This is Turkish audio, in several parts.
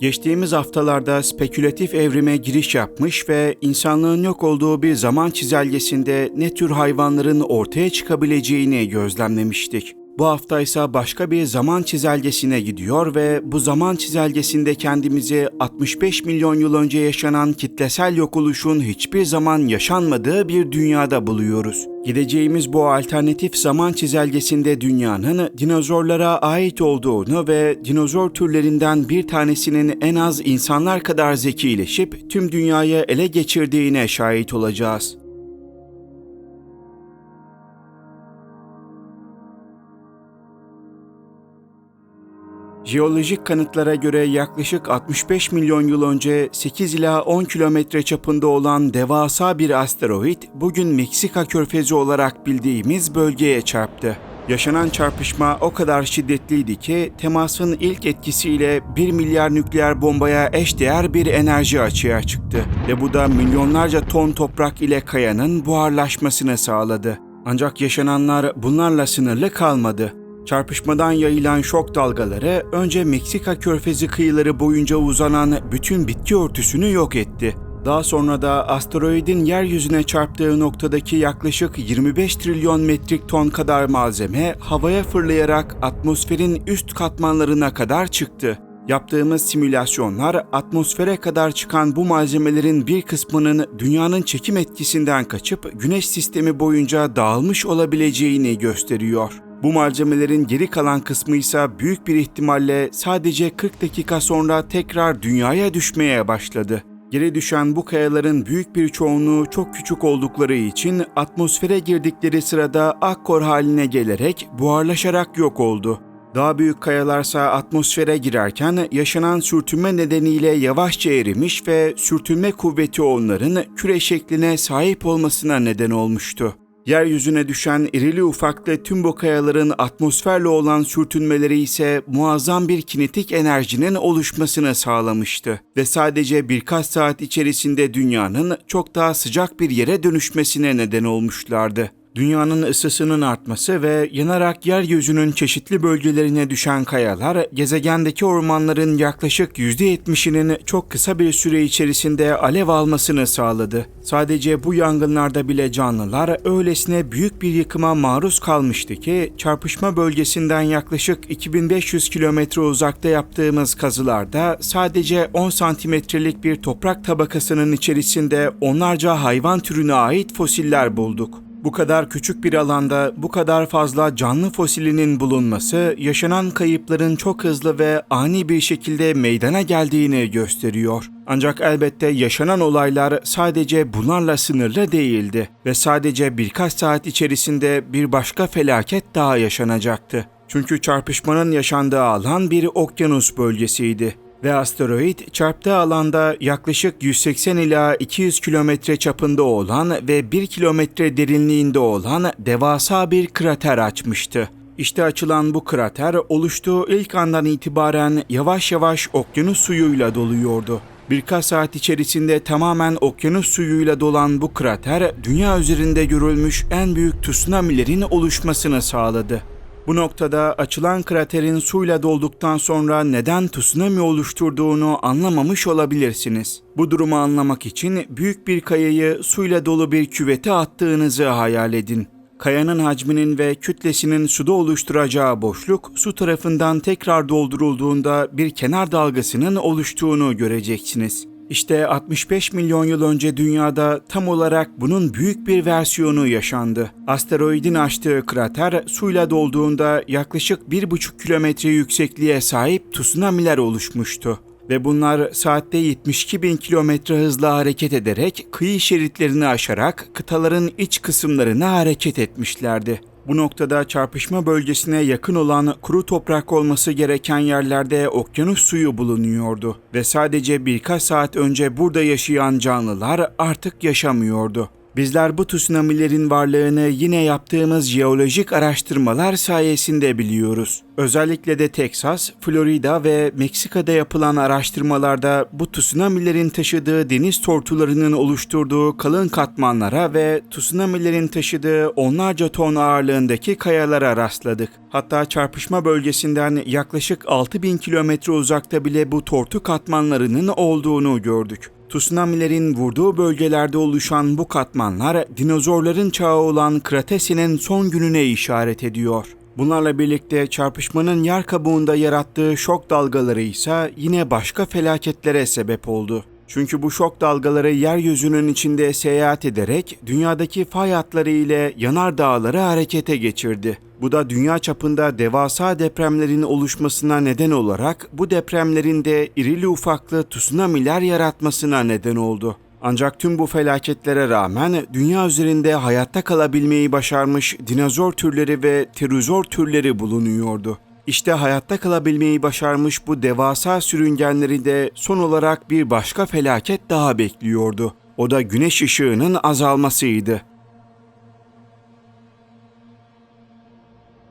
Geçtiğimiz haftalarda spekülatif evrime giriş yapmış ve insanlığın yok olduğu bir zaman çizelgesinde ne tür hayvanların ortaya çıkabileceğini gözlemlemiştik. Bu hafta ise başka bir zaman çizelgesine gidiyor ve bu zaman çizelgesinde kendimizi 65 milyon yıl önce yaşanan kitlesel yok oluşun hiçbir zaman yaşanmadığı bir dünyada buluyoruz. Gideceğimiz bu alternatif zaman çizelgesinde dünyanın dinozorlara ait olduğunu ve dinozor türlerinden bir tanesinin en az insanlar kadar zekileşip tüm dünyayı ele geçirdiğine şahit olacağız. Jeolojik kanıtlara göre yaklaşık 65 milyon yıl önce 8 ila 10 kilometre çapında olan devasa bir asteroid bugün Meksika körfezi olarak bildiğimiz bölgeye çarptı. Yaşanan çarpışma o kadar şiddetliydi ki temasın ilk etkisiyle 1 milyar nükleer bombaya eşdeğer bir enerji açığa çıktı ve bu da milyonlarca ton toprak ile kayanın buharlaşmasını sağladı. Ancak yaşananlar bunlarla sınırlı kalmadı. Çarpışmadan yayılan şok dalgaları önce Meksika körfezi kıyıları boyunca uzanan bütün bitki örtüsünü yok etti. Daha sonra da asteroidin yeryüzüne çarptığı noktadaki yaklaşık 25 trilyon metrik ton kadar malzeme havaya fırlayarak atmosferin üst katmanlarına kadar çıktı. Yaptığımız simülasyonlar atmosfere kadar çıkan bu malzemelerin bir kısmının dünyanın çekim etkisinden kaçıp güneş sistemi boyunca dağılmış olabileceğini gösteriyor. Bu malzemelerin geri kalan kısmı ise büyük bir ihtimalle sadece 40 dakika sonra tekrar dünyaya düşmeye başladı. Geri düşen bu kayaların büyük bir çoğunluğu çok küçük oldukları için atmosfere girdikleri sırada akkor haline gelerek buharlaşarak yok oldu. Daha büyük kayalarsa atmosfere girerken yaşanan sürtünme nedeniyle yavaşça erimiş ve sürtünme kuvveti onların küre şekline sahip olmasına neden olmuştu. Yeryüzüne düşen irili ufaklı tüm bu kayaların atmosferle olan sürtünmeleri ise muazzam bir kinetik enerjinin oluşmasını sağlamıştı ve sadece birkaç saat içerisinde dünyanın çok daha sıcak bir yere dönüşmesine neden olmuşlardı. Dünyanın ısısının artması ve yanarak yeryüzünün çeşitli bölgelerine düşen kayalar, gezegendeki ormanların yaklaşık %70'inin çok kısa bir süre içerisinde alev almasını sağladı. Sadece bu yangınlarda bile canlılar öylesine büyük bir yıkıma maruz kalmıştı ki, çarpışma bölgesinden yaklaşık 2500 kilometre uzakta yaptığımız kazılarda sadece 10 santimetrelik bir toprak tabakasının içerisinde onlarca hayvan türüne ait fosiller bulduk. Bu kadar küçük bir alanda bu kadar fazla canlı fosilinin bulunması yaşanan kayıpların çok hızlı ve ani bir şekilde meydana geldiğini gösteriyor. Ancak elbette yaşanan olaylar sadece bunlarla sınırlı değildi ve sadece birkaç saat içerisinde bir başka felaket daha yaşanacaktı. Çünkü çarpışmanın yaşandığı alan bir okyanus bölgesiydi ve asteroid çarptığı alanda yaklaşık 180 ila 200 kilometre çapında olan ve 1 kilometre derinliğinde olan devasa bir krater açmıştı. İşte açılan bu krater oluştuğu ilk andan itibaren yavaş yavaş okyanus suyuyla doluyordu. Birkaç saat içerisinde tamamen okyanus suyuyla dolan bu krater, dünya üzerinde görülmüş en büyük tsunamilerin oluşmasını sağladı. Bu noktada açılan kraterin suyla dolduktan sonra neden tsunami oluşturduğunu anlamamış olabilirsiniz. Bu durumu anlamak için büyük bir kayayı suyla dolu bir küvete attığınızı hayal edin. Kayanın hacminin ve kütlesinin suda oluşturacağı boşluk su tarafından tekrar doldurulduğunda bir kenar dalgasının oluştuğunu göreceksiniz. İşte 65 milyon yıl önce dünyada tam olarak bunun büyük bir versiyonu yaşandı. Asteroidin açtığı krater suyla dolduğunda yaklaşık 1,5 kilometre yüksekliğe sahip tsunamiler oluşmuştu ve bunlar saatte 72 bin kilometre hızla hareket ederek kıyı şeritlerini aşarak kıtaların iç kısımlarına hareket etmişlerdi. Bu noktada çarpışma bölgesine yakın olan kuru toprak olması gereken yerlerde okyanus suyu bulunuyordu ve sadece birkaç saat önce burada yaşayan canlılar artık yaşamıyordu. Bizler bu tsunamilerin varlığını yine yaptığımız jeolojik araştırmalar sayesinde biliyoruz. Özellikle de Teksas, Florida ve Meksika'da yapılan araştırmalarda bu tsunamilerin taşıdığı deniz tortularının oluşturduğu kalın katmanlara ve tsunamilerin taşıdığı onlarca ton ağırlığındaki kayalara rastladık. Hatta çarpışma bölgesinden yaklaşık 6000 kilometre uzakta bile bu tortu katmanlarının olduğunu gördük. Tsunamilerin vurduğu bölgelerde oluşan bu katmanlar dinozorların çağı olan Kretasi'nin son gününe işaret ediyor. Bunlarla birlikte çarpışmanın yer kabuğunda yarattığı şok dalgaları ise yine başka felaketlere sebep oldu. Çünkü bu şok dalgaları yeryüzünün içinde seyahat ederek dünyadaki fay hatları ile yanar dağları harekete geçirdi. Bu da dünya çapında devasa depremlerin oluşmasına neden olarak bu depremlerin de irili ufaklı tsunamiler yaratmasına neden oldu. Ancak tüm bu felaketlere rağmen dünya üzerinde hayatta kalabilmeyi başarmış dinozor türleri ve pterozor türleri bulunuyordu. İşte hayatta kalabilmeyi başarmış bu devasa sürüngenleri de son olarak bir başka felaket daha bekliyordu. O da güneş ışığının azalmasıydı.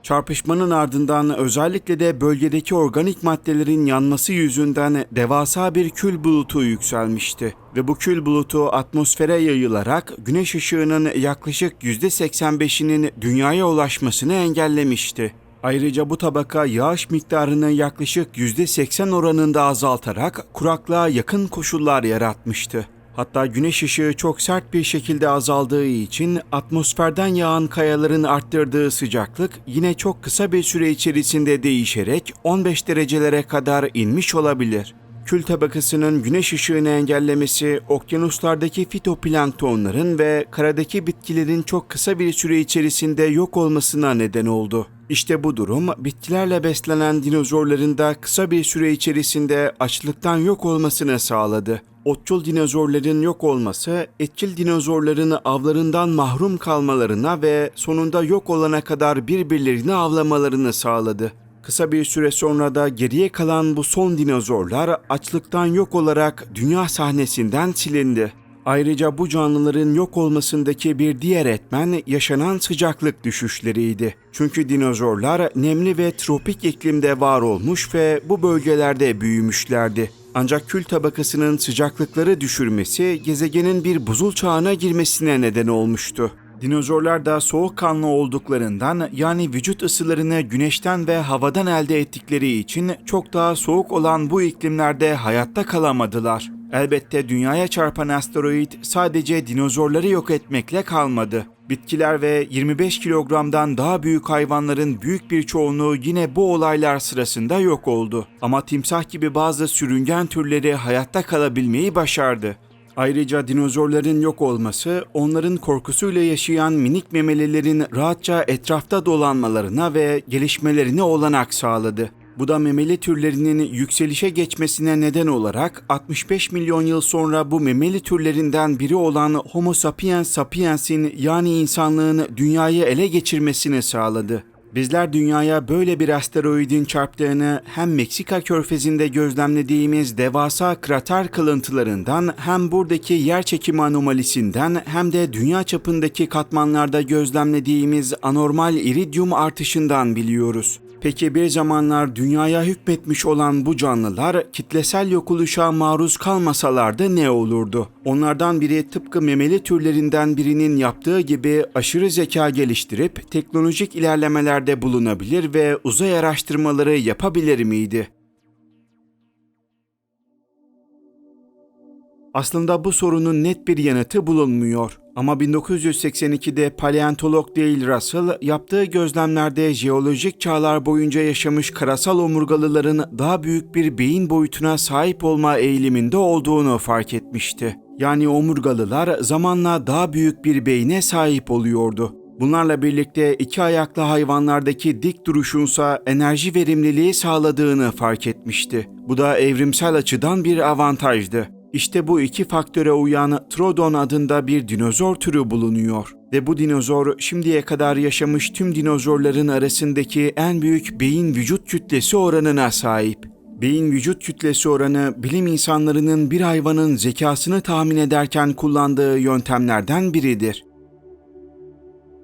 Çarpışmanın ardından özellikle de bölgedeki organik maddelerin yanması yüzünden devasa bir kül bulutu yükselmişti ve bu kül bulutu atmosfere yayılarak güneş ışığının yaklaşık %85'inin dünyaya ulaşmasını engellemişti. Ayrıca bu tabaka yağış miktarını yaklaşık %80 oranında azaltarak kuraklığa yakın koşullar yaratmıştı. Hatta güneş ışığı çok sert bir şekilde azaldığı için atmosferden yağan kayaların arttırdığı sıcaklık yine çok kısa bir süre içerisinde değişerek 15 derecelere kadar inmiş olabilir. Kül tabakasının güneş ışığını engellemesi okyanuslardaki fitoplanktonların ve karadaki bitkilerin çok kısa bir süre içerisinde yok olmasına neden oldu. İşte bu durum bitkilerle beslenen dinozorların da kısa bir süre içerisinde açlıktan yok olmasını sağladı. Otçul dinozorların yok olması, etçil dinozorların avlarından mahrum kalmalarına ve sonunda yok olana kadar birbirlerini avlamalarını sağladı. Kısa bir süre sonra da geriye kalan bu son dinozorlar açlıktan yok olarak dünya sahnesinden silindi. Ayrıca bu canlıların yok olmasındaki bir diğer etmen yaşanan sıcaklık düşüşleriydi. Çünkü dinozorlar nemli ve tropik iklimde var olmuş ve bu bölgelerde büyümüşlerdi. Ancak kül tabakasının sıcaklıkları düşürmesi gezegenin bir buzul çağına girmesine neden olmuştu. Dinozorlar da soğukkanlı olduklarından yani vücut ısılarını güneşten ve havadan elde ettikleri için çok daha soğuk olan bu iklimlerde hayatta kalamadılar. Elbette dünyaya çarpan asteroid sadece dinozorları yok etmekle kalmadı. Bitkiler ve 25 kilogramdan daha büyük hayvanların büyük bir çoğunluğu yine bu olaylar sırasında yok oldu. Ama timsah gibi bazı sürüngen türleri hayatta kalabilmeyi başardı. Ayrıca dinozorların yok olması, onların korkusuyla yaşayan minik memelilerin rahatça etrafta dolanmalarına ve gelişmelerine olanak sağladı. Bu da memeli türlerinin yükselişe geçmesine neden olarak 65 milyon yıl sonra bu memeli türlerinden biri olan Homo sapiens sapiens'in yani insanlığın dünyayı ele geçirmesini sağladı. Bizler dünyaya böyle bir asteroidin çarptığını hem Meksika körfezinde gözlemlediğimiz devasa krater kalıntılarından hem buradaki yer çekimi anomalisinden hem de dünya çapındaki katmanlarda gözlemlediğimiz anormal iridyum artışından biliyoruz. Peki bir zamanlar dünyaya hükmetmiş olan bu canlılar kitlesel yok oluşa maruz kalmasalardı ne olurdu? Onlardan biri tıpkı memeli türlerinden birinin yaptığı gibi aşırı zeka geliştirip teknolojik ilerlemelerde bulunabilir ve uzay araştırmaları yapabilir miydi? Aslında bu sorunun net bir yanıtı bulunmuyor. Ama 1982'de paleontolog Dale Russell yaptığı gözlemlerde jeolojik çağlar boyunca yaşamış karasal omurgalıların daha büyük bir beyin boyutuna sahip olma eğiliminde olduğunu fark etmişti. Yani omurgalılar zamanla daha büyük bir beyne sahip oluyordu. Bunlarla birlikte iki ayaklı hayvanlardaki dik duruşunsa enerji verimliliği sağladığını fark etmişti. Bu da evrimsel açıdan bir avantajdı. İşte bu iki faktöre uyan Trodon adında bir dinozor türü bulunuyor ve bu dinozor şimdiye kadar yaşamış tüm dinozorların arasındaki en büyük beyin vücut kütlesi oranına sahip. Beyin vücut kütlesi oranı bilim insanlarının bir hayvanın zekasını tahmin ederken kullandığı yöntemlerden biridir.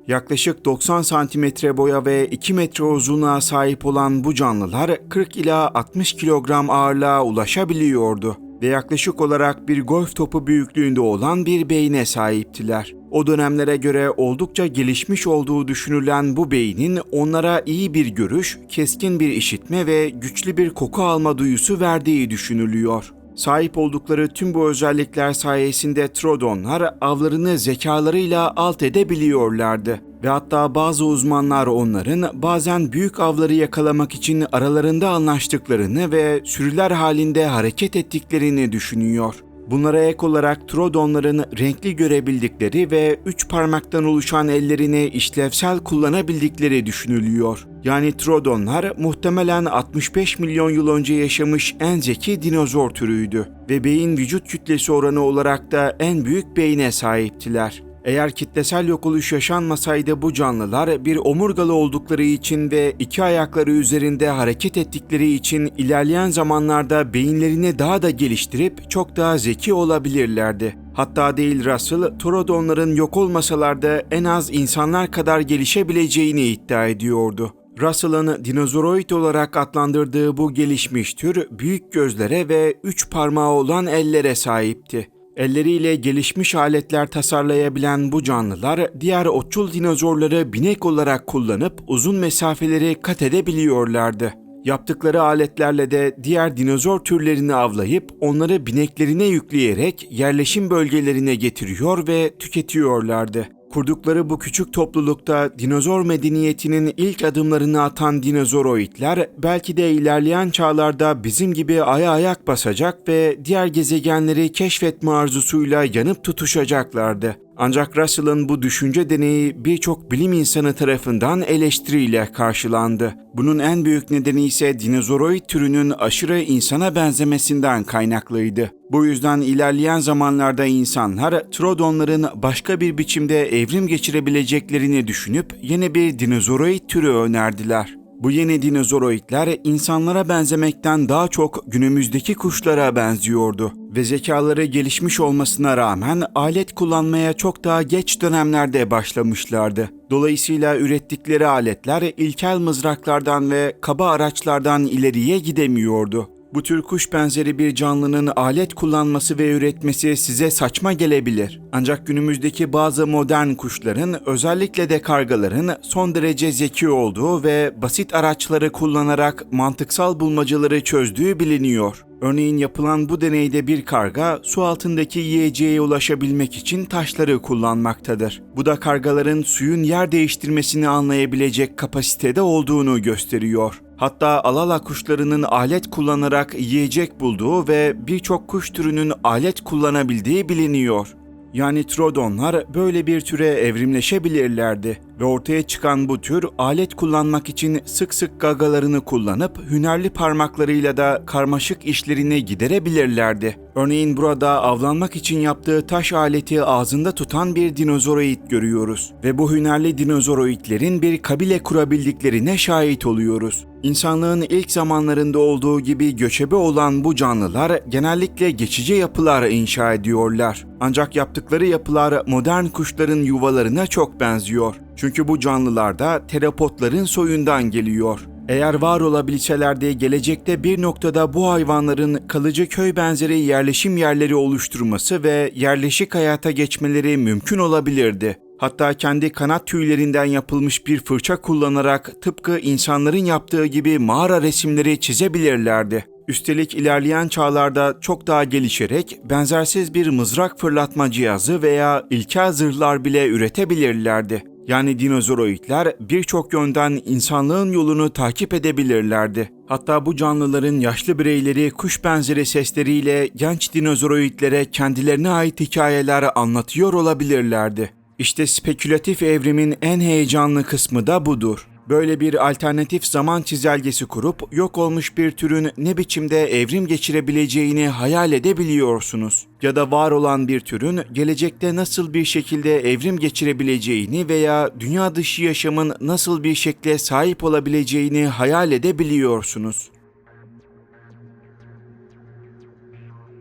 Yaklaşık 90 santimetre boya ve 2 metre uzunluğa sahip olan bu canlılar 40 ila 60 kilogram ağırlığa ulaşabiliyordu ve yaklaşık olarak bir golf topu büyüklüğünde olan bir beyne sahiptiler. O dönemlere göre oldukça gelişmiş olduğu düşünülen bu beynin onlara iyi bir görüş, keskin bir işitme ve güçlü bir koku alma duyusu verdiği düşünülüyor. Sahip oldukları tüm bu özellikler sayesinde Trodonlar avlarını zekalarıyla alt edebiliyorlardı ve hatta bazı uzmanlar onların bazen büyük avları yakalamak için aralarında anlaştıklarını ve sürüler halinde hareket ettiklerini düşünüyor. Bunlara ek olarak Trodonların renkli görebildikleri ve üç parmaktan oluşan ellerini işlevsel kullanabildikleri düşünülüyor. Yani Trodonlar muhtemelen 65 milyon yıl önce yaşamış en zeki dinozor türüydü ve beyin vücut kütlesi oranı olarak da en büyük beyne sahiptiler. Eğer kitlesel yok oluş yaşanmasaydı bu canlılar bir omurgalı oldukları için ve iki ayakları üzerinde hareket ettikleri için ilerleyen zamanlarda beyinlerini daha da geliştirip çok daha zeki olabilirlerdi. Hatta değil Russell, Torodonların yok olmasalar da en az insanlar kadar gelişebileceğini iddia ediyordu. Russell'ın dinozoroid olarak adlandırdığı bu gelişmiş tür büyük gözlere ve üç parmağı olan ellere sahipti. Elleriyle gelişmiş aletler tasarlayabilen bu canlılar diğer otçul dinozorları binek olarak kullanıp uzun mesafeleri kat edebiliyorlardı. Yaptıkları aletlerle de diğer dinozor türlerini avlayıp onları bineklerine yükleyerek yerleşim bölgelerine getiriyor ve tüketiyorlardı. Kurdukları bu küçük toplulukta dinozor medeniyetinin ilk adımlarını atan dinozoroidler belki de ilerleyen çağlarda bizim gibi aya ayak basacak ve diğer gezegenleri keşfetme arzusuyla yanıp tutuşacaklardı. Ancak Russell'ın bu düşünce deneyi birçok bilim insanı tarafından eleştiriyle karşılandı. Bunun en büyük nedeni ise dinozoroid türünün aşırı insana benzemesinden kaynaklıydı. Bu yüzden ilerleyen zamanlarda insanlar Trodonların başka bir biçimde evrim geçirebileceklerini düşünüp yeni bir dinozoroid türü önerdiler. Bu yeni dinozoroidler insanlara benzemekten daha çok günümüzdeki kuşlara benziyordu ve zekaları gelişmiş olmasına rağmen alet kullanmaya çok daha geç dönemlerde başlamışlardı. Dolayısıyla ürettikleri aletler ilkel mızraklardan ve kaba araçlardan ileriye gidemiyordu. Bu tür kuş benzeri bir canlının alet kullanması ve üretmesi size saçma gelebilir. Ancak günümüzdeki bazı modern kuşların, özellikle de kargaların son derece zeki olduğu ve basit araçları kullanarak mantıksal bulmacaları çözdüğü biliniyor. Örneğin yapılan bu deneyde bir karga su altındaki yiyeceğe ulaşabilmek için taşları kullanmaktadır. Bu da kargaların suyun yer değiştirmesini anlayabilecek kapasitede olduğunu gösteriyor. Hatta alala kuşlarının alet kullanarak yiyecek bulduğu ve birçok kuş türünün alet kullanabildiği biliniyor. Yani trodonlar böyle bir türe evrimleşebilirlerdi ve ortaya çıkan bu tür alet kullanmak için sık sık gagalarını kullanıp hünerli parmaklarıyla da karmaşık işlerini giderebilirlerdi. Örneğin burada avlanmak için yaptığı taş aleti ağzında tutan bir dinozoroid görüyoruz ve bu hünerli dinozoroidlerin bir kabile kurabildiklerine şahit oluyoruz. İnsanlığın ilk zamanlarında olduğu gibi göçebe olan bu canlılar genellikle geçici yapılar inşa ediyorlar. Ancak yaptıkları yapılar modern kuşların yuvalarına çok benziyor. Çünkü bu canlılar da terapotların soyundan geliyor. Eğer var olabilselerdi gelecekte bir noktada bu hayvanların kalıcı köy benzeri yerleşim yerleri oluşturması ve yerleşik hayata geçmeleri mümkün olabilirdi. Hatta kendi kanat tüylerinden yapılmış bir fırça kullanarak tıpkı insanların yaptığı gibi mağara resimleri çizebilirlerdi. Üstelik ilerleyen çağlarda çok daha gelişerek benzersiz bir mızrak fırlatma cihazı veya ilkel zırhlar bile üretebilirlerdi. Yani dinozoroidler birçok yönden insanlığın yolunu takip edebilirlerdi. Hatta bu canlıların yaşlı bireyleri kuş benzeri sesleriyle genç dinozoroidlere kendilerine ait hikayeler anlatıyor olabilirlerdi. İşte spekülatif evrimin en heyecanlı kısmı da budur. Böyle bir alternatif zaman çizelgesi kurup yok olmuş bir türün ne biçimde evrim geçirebileceğini hayal edebiliyorsunuz. Ya da var olan bir türün gelecekte nasıl bir şekilde evrim geçirebileceğini veya dünya dışı yaşamın nasıl bir şekle sahip olabileceğini hayal edebiliyorsunuz.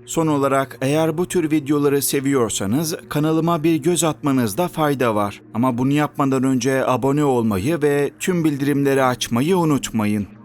Son olarak eğer bu tür videoları seviyorsanız kanalıma bir göz atmanızda fayda var. Ama bunu yapmadan önce abone olmayı ve tüm bildirimleri açmayı unutmayın.